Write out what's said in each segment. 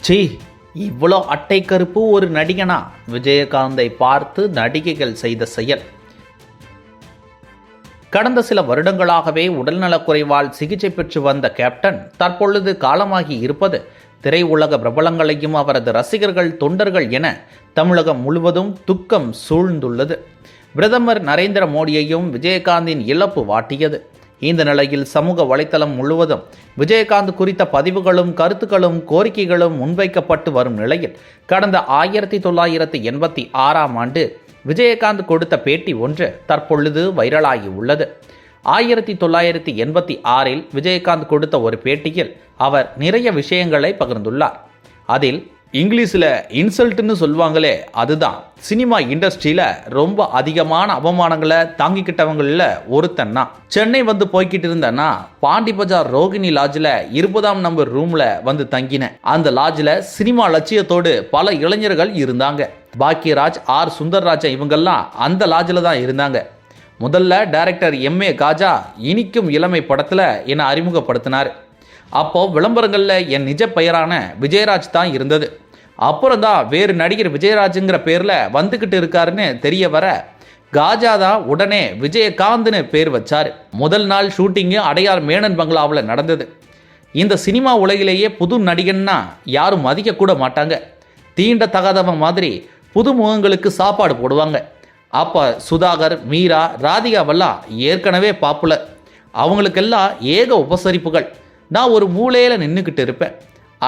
சீ இவ்வளோ அட்டை கருப்பு ஒரு நடிகனா? விஜயகாந்தை பார்த்து நடிகைகள் செய்த செயல். கடந்த சில வருடங்களாகவே உடல்நலக்குறைவால் சிகிச்சை பெற்று வந்த கேப்டன் தற்பொழுது காலமாகி இருப்பது திரையுலக பிரபலங்களையும் அவரது ரசிகர்கள் தொண்டர்கள் என தமிழகம் முழுவதும் துக்கம் சூழ்ந்துள்ளது. பிரதமர் நரேந்திர மோடியையும் விஜயகாந்தின் இழப்பு வாட்டியது. இந்த நிலையில் சமூக வலைத்தளம் முழுவதும் விஜயகாந்த் குறித்த பதிவுகளும் கருத்துக்களும் கோரிக்கைகளும் முன்வைக்கப்பட்டு வரும் நிலையில் கடந்த ஆயிரத்தி தொள்ளாயிரத்தி எண்பத்தி ஆறாம் ஆண்டு விஜயகாந்த் கொடுத்த பேட்டி ஒன்று தற்பொழுது வைரலாகி உள்ளது ஆயிரத்தி தொள்ளாயிரத்தி எண்பத்தி ஆறில் விஜயகாந்த் கொடுத்த ஒரு பேட்டியில் அவர் நிறைய விஷயங்களை பகிர்ந்துள்ளார். அதில் இங்கிலீஷில் இன்சல்ட்னு சொல்லுவாங்களே அதுதான். சினிமா இண்டஸ்ட்ரியில் ரொம்ப அதிகமான அவமானங்களை தாங்கிக்கிட்டவங்களில் ஒருத்தன்னா சென்னை வந்து போய்கிட்டு இருந்தேன்னா பாண்டி பஜார் ரோகிணி லாட்ஜில் இருபதாம் நம்பர் ரூமில் வந்து தங்கினேன். அந்த லாட்ஜில் சினிமா லட்சியத்தோடு பல இளைஞர்கள் இருந்தாங்க. பாக்கியராஜ் ஆர். சுந்தர்ராஜன் இவங்கெல்லாம் அந்த லாட்ஜில் தான் இருந்தாங்க. முதல்ல டைரக்டர் எம்ஏ காஜா இனிக்கும் இளமை படத்தில் என்னை அறிமுகப்படுத்தினார். அப்போது விளம்பரங்களில் என் நிஜ பெயரான விஜயராஜ் தான் இருந்தது. அப்புறம் தான் வேறு நடிகர் விஜயராஜுங்கிற பேரில் வந்துக்கிட்டு இருக்காருன்னு தெரிய வர காஜா தான் உடனே விஜயகாந்த்னு பேர் வச்சார். முதல் நாள் ஷூட்டிங்கு அடையார் மேனன் பங்களாவில் நடந்தது. இந்த சினிமா உலகிலேயே புது நடிகன்னா யாரும் மதிக்கக்கூட மாட்டாங்க. தீண்ட தகாதவன் மாதிரி புது முகங்களுக்கு சாப்பாடு போடுவாங்க. அப்போ சுதாகர் மீரா ராதிகாவெல்லாம் ஏற்கனவே பாப்புலர் அவங்களுக்கெல்லாம் ஏக உபசரிப்புகள். நான் ஒரு மூலையில் நின்றுக்கிட்டு இருப்பேன்.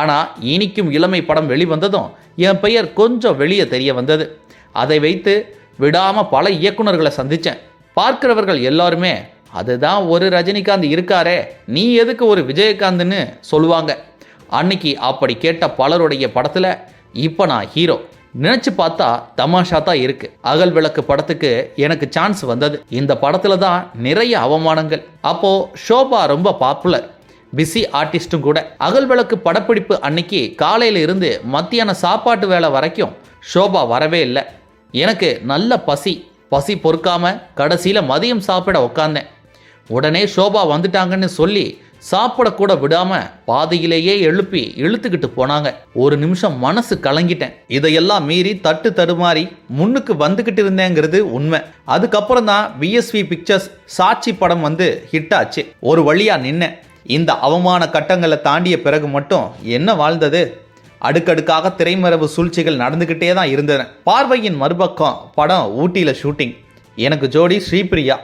ஆனால் இனிக்கும் இளமை படம் வெளிவந்ததும் என் பெயர் கொஞ்சம் வெளியே தெரிய வந்தது. அதை வைத்து விடாமல் பல இயக்குனர்களை சந்தித்தேன் பார்க்கிறவர்கள் எல்லாருமே அதுதான் ஒரு ரஜினிகாந்த் இருக்காரே நீ எதுக்கு ஒரு விஜயகாந்த்னு சொல்லுவாங்க? அன்னைக்கு அப்படி கேட்ட பலருடைய படத்தில் இப்போ நான் ஹீரோ. நினச்சி பார்த்தா தமாஷா தான் இருக்கு. அகல் விளக்கு படத்துக்கு எனக்கு சான்ஸ் வந்தது. இந்த படத்துல தான் நிறைய அவமானங்கள். அப்போ ஷோபா ரொம்ப பாப்புலர். பிஸி ஆர்டிஸ்ட்டும் கூட அகல் விளக்கு படப்பிடிப்பு அன்னைக்கு காலையில இருந்து மத்தியான சாப்பாட்டு வேலை வரைக்கும் ஷோபா வரவே இல்லை. எனக்கு நல்ல பசி பசி பொறுக்காம கடைசியில் மதியம் சாப்பிட உட்காந்தேன் உடனே ஷோபா வந்துட்டாங்கன்னு சொல்லி சாப்பிடக்கூட விடாம பாதையிலேயே எழுப்பி இழுத்துக்கிட்டு போனாங்க. ஒரு நிமிஷம் மனசு கலங்கிட்டேன். இதையெல்லாம் மீறி தட்டு தடுமாறி முன்னுக்கு வந்துக்கிட்டு இருந்தேங்கிறது உண்மை. அதுக்கப்புறம் தான் பிஎஸ்வி பிக்சர்ஸ் சாட்சி படம் வந்து ஹிட் ஆச்சு. ஒரு வழியா நின்னேன். இந்த அவமான கட்டங்களை தாண்டிய பிறகு மட்டும் என்ன வாழ்ந்தது? அடுக்கடுக்காக திரைமறைவு சூழ்ச்சிகள் நடந்துக்கிட்டே தான் இருந்தன. பார்வையின் மறுபக்கம் படம் ஊட்டியில் ஷூட்டிங். எனக்கு ஜோடி ஸ்ரீபிரியா.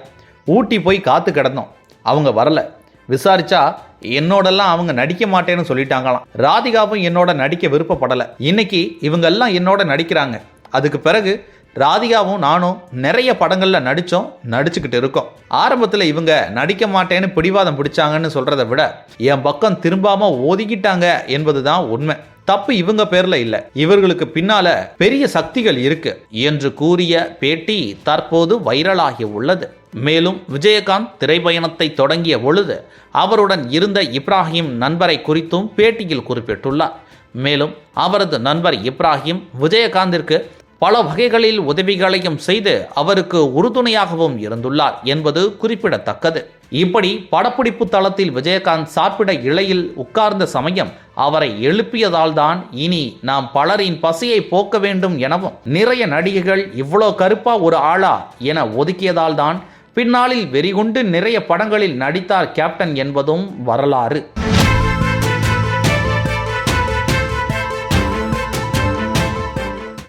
ஊட்டி போய் காத்து கிடந்தோம். அவங்க வரல. விசாரிச்சா என்னோடெல்லாம் அவங்க நடிக்க மாட்டேன்னு சொல்லிட்டாங்களாம். ராதிகாவும் என்னோட நடிக்க விருப்பப்படலை. இன்னைக்கு இவங்கெல்லாம் என்னோட நடிக்கிறாங்க. அதுக்கு பிறகு ராதிகாவும் நானும் நிறைய படங்களில் நடித்தோம் நடிச்சுக்கிட்டு இருக்கோம். ஆரம்பத்தில் இவங்க நடிக்க மாட்டேன்னு பிடிவாதம் பிடிச்சாங்கன்னு சொல்கிறத விட என் பக்கம் திரும்பாமல் ஒதுக்கிட்டாங்க என்பது தான் உண்மை. தப்பு இவங்க பேர்ல இல்ல. இவர்களுக்கு பின்னால பெரிய சக்திகள் இருக்கு என்று கூறிய பேட்டி தற்போது வைரலாகி உள்ளது. மேலும் விஜயகாந்த் திரைப்பயணத்தை தொடங்கிய பொழுது அவருடன் இருந்த இப்ராஹிம் நண்பரை குறித்தும் பேட்டியில் குறிப்பிட்டுள்ளார். மேலும் அவரது நண்பர் இப்ராஹிம் விஜயகாந்திற்கு பல வகைகளில் உதவிகளையும் செய்து அவருக்கு உறுதுணையாகவும் இருந்துள்ளார் என்பது குறிப்பிடத்தக்கது. இப்படி படப்பிடிப்பு தளத்தில் விஜயகாந்த் சாப்பிட இலையில் உட்கார்ந்த சமயம் அவரை எழுப்பியதால் தான் இனி நாம் பலரின் பசியை போக்க வேண்டும் எனவும் நிறைய நடிகைகள் இவ்வளோ கருப்பா ஒரு ஆளா என ஒதுக்கியதால் தான் பின்னாளில் வெறிகுண்டு நிறைய படங்களில் நடித்தார் கேப்டன் என்பதும் வரலாறு.